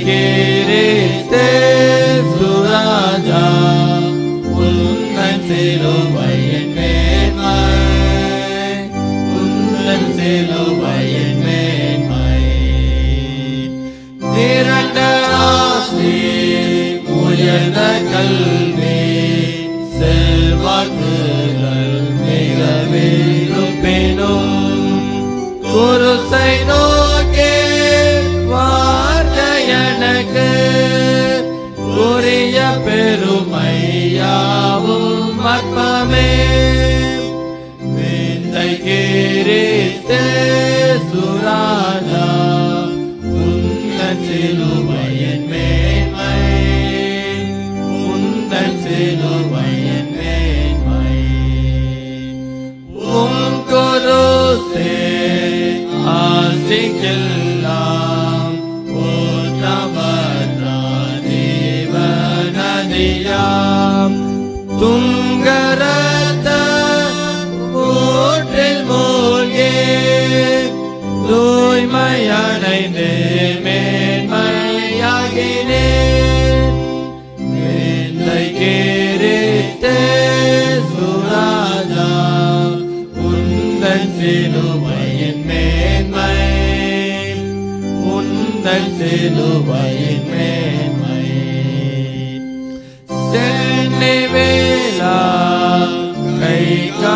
வேந்தை சுராஜா உன்னன் சிலுவையின் மேன்மை உன்னன் சிலுவையின் மேன்மை திரண்ட ஆஸ்தி உயர்ந்த கல்வி செல்வாக்குகள் மிகவே பெருமையாவும் அற்பமே. விந்தை கேரித்தே சுராஜா உந்தன் சிலுமையின் மேன்மை ஜீவநதியாம் துங்கரத்த ஊற்றில் மூழ்கே. தூய்மையடைந்து மேன்மையாகினேன் வேந்தை கேரித்தே சுராஜா உந்தன் சிலுவையின் மேன்மை. உந்தன் சிலுவையின் மேன்மை.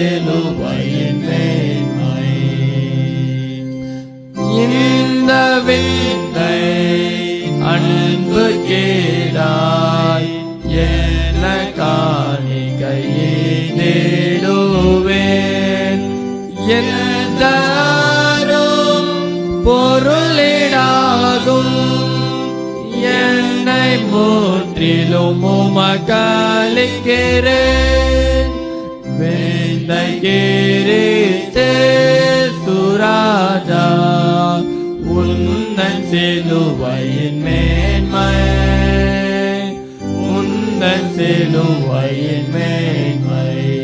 சிலுவையின் மேன்மை இந்த விந்தை அன்பு கேடாய் என காணிக்கையை தேடுவேன். எந்தாரும் பொருளிடாகும் என்னை உமக்களிக்கிறேன் வேந்தை கிறிஸ்தே சுராஜா உந்தன் சிலுவையின் மேன்மை. உந்தன் சிலுவையின் மேன்மை.